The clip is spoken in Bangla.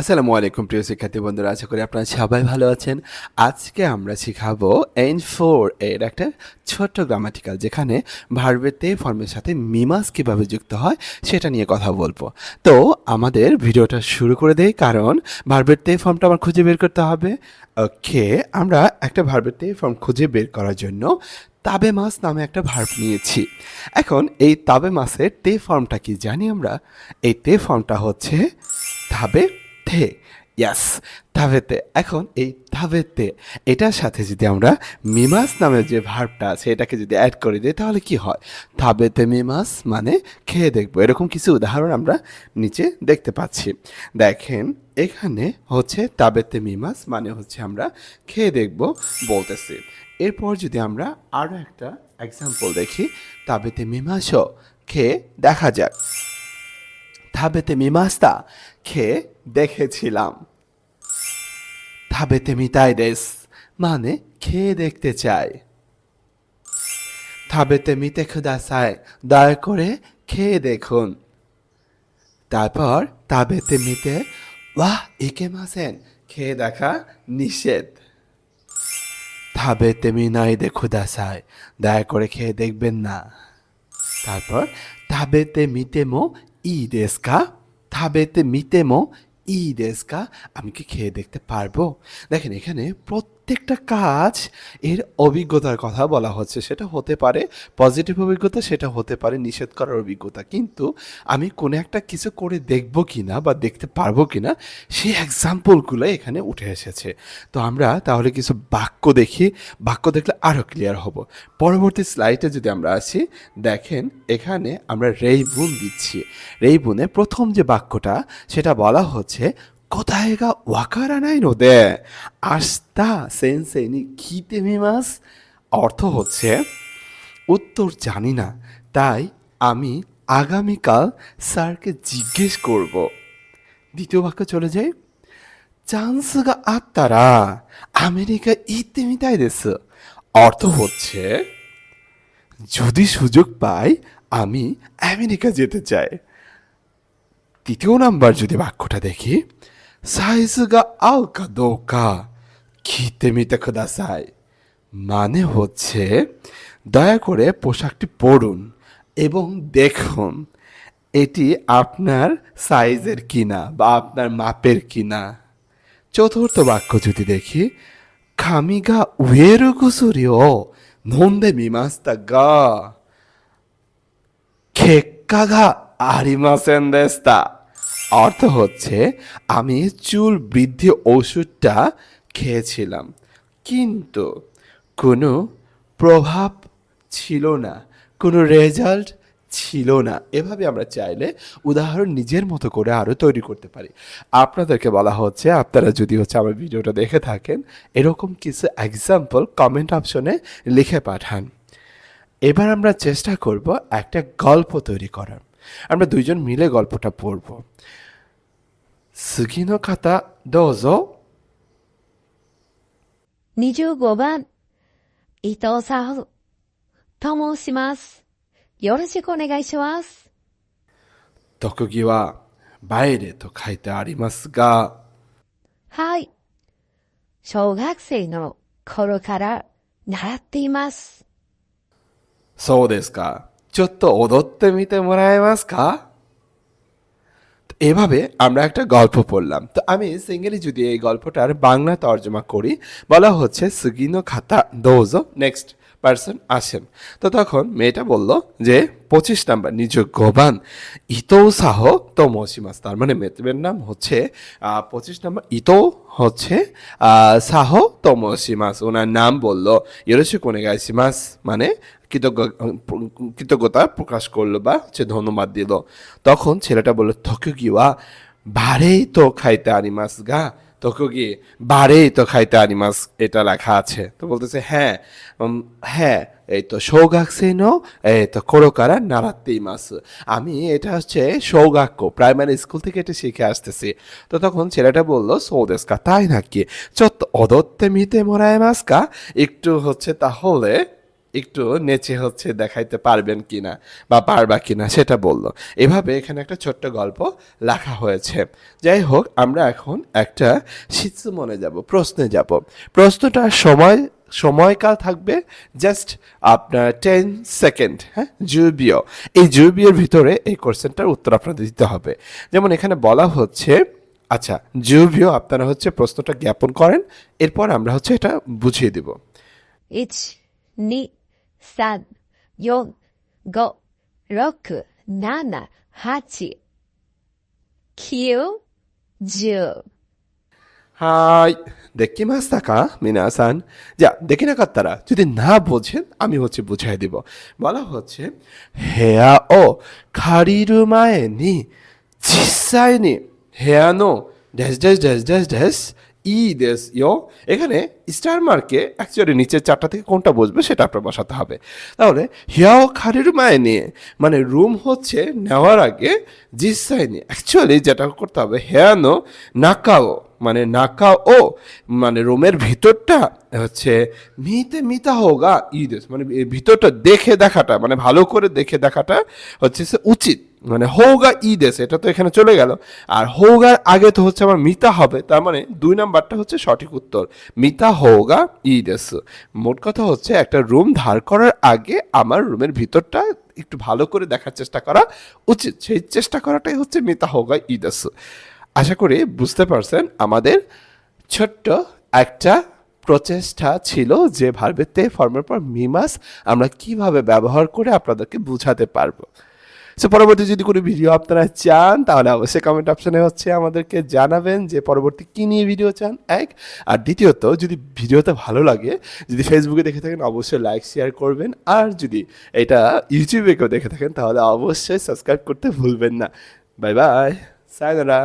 আসসালামু আলাইকুম প্রিয় শিক্ষার্থী বন্ধুরা, আশা করি আপনারা সবাই ভালো আছেন। আজকে আমরা শিখাবো এন ফোর এর একটা ছোট্ট গ্রামাটিক্যাল যেখানে ভার্বের তে ফর্মের সাথে মিমাস কীভাবে যুক্ত হয় সেটা নিয়ে কথা বলব। তো আমাদের ভিডিওটা শুরু করে দেই, কারণ ভার্বের তে ফর্মটা আমার খুঁজে বের করতে হবে। ওকে, আমরা একটা ভার্বের তে ফর্ম খুঁজে বের করার জন্য তাবে মাস নামে একটা ভার্ব নিয়েছি। এখন এই তাবে মাসের তে ফর্মটা কি জানি আমরা? এই তে ফর্মটা হচ্ছে তাবে থে ইয়াস তাবেতে এখন এই তাবেতে এটার সাথে যদি আমরা মিমাস নামের যে ভার্বটা আছে, এটাকে যদি অ্যাড করে দিই, তাহলে কি হয়? তাবেতে মিমাস মানে খেয়ে দেখব। এরকম কিছু উদাহরণ আমরা নিচে দেখতে পাচ্ছি। দেখেন, এখানে হচ্ছে তাবেতে মিমাস মানে হচ্ছে আমরা খেয়ে দেখব বলতেছি। এরপর যদি আমরা আরও একটা এক্সাম্পল দেখি তাবেতে মিমাসও খেয়ে দেখা যাক। তাবেতে মিমাস্তা খেয়ে দেখেছিলাম। তাবেতে মিতাই দেস মানে খেয়ে দেখতে চাই তাবেতে মিতে খুদাসাই দয়া করে খেয়ে দেখুন। তারপর তাবেতে মিতে ওয়াহ, একে মাসেন খেয়ে দেখা নিষেধ। তাবেতে মিনাই দে খুদাসাই দয়া করে খেয়ে দেখবেন না। তারপর তাবেতে মিতেমো ই দেশকা তাবেতে মিতেমো ই দেশকা আমি কি খেয়ে দেখতে পারব দেখেন এখানে প্রত্যেকটা কাজ এর অভিজ্ঞতার কথা বলা হচ্ছে। সেটা হতে পারে পজিটিভ অভিজ্ঞতা, সেটা হতে পারে নিষেধ করার অভিজ্ঞতা। কিন্তু আমি কোনো একটা কিছু করে দেখব কি না বা দেখতে পারব কি না সেই এক্সাম্পলগুলো এখানে উঠে এসেছে। তো আমরা তাহলে কিছু বাক্য দেখি। বাক্য দেখলে আরও ক্লিয়ার হব। পরবর্তী স্লাইডে যদি আমরা আসি, দেখেন এখানে আমরা রেইবুন দিচ্ছি। রেইবুনে প্রথম যে বাক্যটা, সেটা বলা হচ্ছে কোথায় গা ওয়াকারা নাই নোদে আস্তা সেন্সেনি খিতে মিমাস অর্থ হচ্ছে উত্তর জানি না তাই আমি আগামীকাল স্যারকে জিজ্ঞেস করব দ্বিতীয় বাক্য চলে যাই チャンスがあったらアメリカ行ってみたいですঅর্থ হচ্ছে যদি সুযোগ পাই আমি আমেরিকা যেতে চাই তৃতীয় নাম্বার যদি বাক্যটা দেখি সাইজ গা আও কা খিতে মিতে খুদাসাই মানে হচ্ছে দয়া করে পোশাকটি পরুন এবং দেখুন, এটি আপনার সাইজের কিনা বা আপনার মাপের কিনা। চতুর্থ বাক্য যদি দেখি, খামিগা উয়েরু কুসুরিও নন্দে মিমাস্তা গা খেক্কাগা আরিমাসেন দেস্তা। অর্থ হচ্ছে আমি চুল বৃদ্ধি ওষুধটা খেয়েছিলাম। কিন্তু কোনো প্রভাব ছিল না, কোনো রেজাল্ট ছিল না। এভাবে আমরা চাইলে উদাহরণ নিজের মতো করে আরও তৈরি করতে পারি। আপনাদেরকে বলা হচ্ছে, আপনারা যদি হচ্ছে আমার ভিডিওটা দেখে থাকেন, এরকম কিছু এক্সাম্পল কমেন্ট অপশনে লিখে পাঠান। এবার আমরা চেষ্টা করব একটা গল্প তৈরি করার। আমরা দুইজন মিলে গল্পটা পড়ব সুগিনো খাতা দোজো 25番、伊藤沙穂と申します。よろしくお願いします。 特技はバイレと書いてありますがはい。小学生の頃から習っています。そうですか ちょっと踊ってみてもらえますかতো এভাবে আমরা একটা গল্প পড়লাম তো আমি সিঙ্গেলি যদি এই গল্পটার বাংলা তর্জমা করি বলা হচ্ছে সুগিনো খাতা দোজো নেক্সট পার্সন আসেন। তো তখন মেয়েটা বলল যে, পঁচিশ নাম্বার নিজ গোবান ইতো সাহ তো মসিমাস। তার মানে মেয়ের নাম হচ্ছে পঁচিশ নাম্বার ইতো হচ্ছে সাহ তো মসিমাস। ওনার নাম বলল ইরোশি কোনে গাইসিমাস মানে কৃতজ্ঞ, কৃতজ্ঞতা প্রকাশ করল বা হচ্ছে ধন্যবাদ দিল। তখন ছেলেটা বলল থকুগিওয়া বারেই তো খাইতে আনিমাস গা। থকুগি বারেই তো খাইতে আনিমাস এটা লেখা আছে। তো বলতেছে হ্যাঁ হ্যাঁ এই তো সৌগাকসেন, এই তো কোরোকারা নারাত্তে মাস আমি এটা হচ্ছে সৌগাক্য প্রাইমারি স্কুল থেকে এটা শিখে আসতেছি। তো তখন ছেলেটা বলল, সৌদেশকা, তাই নাকি? চত অদত্তে মিতে মোরায় মাসকা একটু হচ্ছে তাহলে একটু নেচে হচ্ছে দেখাইতে পারবেন কিনা বা পারবা কিনা সেটা বলল। এভাবে এখানে একটা ছোট্ট গল্প লেখা হয়েছে। যাই হোক, আমরা এখন একটা মনে যাব, প্রশ্নে যাব। প্রশ্নটা সময়, সময়কাল থাকবে জাস্ট আপনার টেন সেকেন্ড হ্যাঁ? জুবিও এই জুবিওর ভিতরে এই কোশ্চেনটার উত্তর আপনাদের দিতে হবে। যেমন এখানে বলা হচ্ছে আচ্ছা জুবিও আপনারা হচ্ছে প্রশ্নটা জ্ঞাপন করেন, এরপর আমরা হচ্ছে এটা বুঝিয়ে দিব। 1、2、3、4、5、6、7、8、9、10。হাই দেখি মাস্তাকা মিনাসান যা দেখি না কাত্তারা যদি না বোঝেন আমি হচ্ছে বুঝাই দিব বলা হচ্ছে হেয়া ও খারিরু মায়ে নি জিসাই নি হেয়া no dash dash dash dash dash ই দেশ ইয় এখানে স্টার মার্কে অ্যাকচুয়ালি নিচের চারটা থেকে কোনটা বসবে সেটা আপনার বসাতে হবে। তাহলে হিয়াও খারির মায়ে নিয়ে মানে রুম হচ্ছে নেওয়ার আগে জিসাইনি। অ্যাকচুয়ালি যেটা করতে হবে, হেয়ানো নাকাও। মানে নাকা ও মানে রুমের ভিতরটা হচ্ছে মিতে মিতা হোগা ইদেস মানে ভিতরটা দেখে দেখাটা মানে ভালো করে দেখে দেখাটা হচ্ছে সে উচিত। মানে হোগা ইদেস এটা তো এখানে চলে গেল। আর হৌগার আগে তো হচ্ছে আমার মিতা হবে, তার মানে দুই নাম্বারটা হচ্ছে সঠিক উত্তর। মিতা হোগা ইদেস মোট কথা হচ্ছে একটা রুম ধার করার আগে আমার রুমের ভিতরটা একটু ভালো করে দেখার চেষ্টা করা উচিত। সেই চেষ্টা করাটাই হচ্ছে মিতা হোগা ইদেস আশা করি বুঝতে পারছেন, আমাদের ছোট্ট একটা প্রচেষ্টা ছিল যে ভার্বেতে ফর্মের পর মিমাস আমরা কীভাবে ব্যবহার করে আপনাদেরকে বুঝাতে পারব। সো পরবর্তী যদি কোনো ভিডিও আপনারা চান, তাহলে অবশ্যই কমেন্ট অপশানে হচ্ছে আমাদেরকে জানাবেন যে পরবর্তী কী নিয়ে ভিডিও চান, এক। আর দ্বিতীয়ত, যদি ভিডিওতে ভালো লাগে, যদি ফেসবুকে দেখে থাকেন, অবশ্যই লাইক শেয়ার করবেন। আর যদি এটা ইউটিউবে কেউ দেখে থাকেন, তাহলে অবশ্যই সাবস্ক্রাইব করতে ভুলবেন না। Bye bye sayonara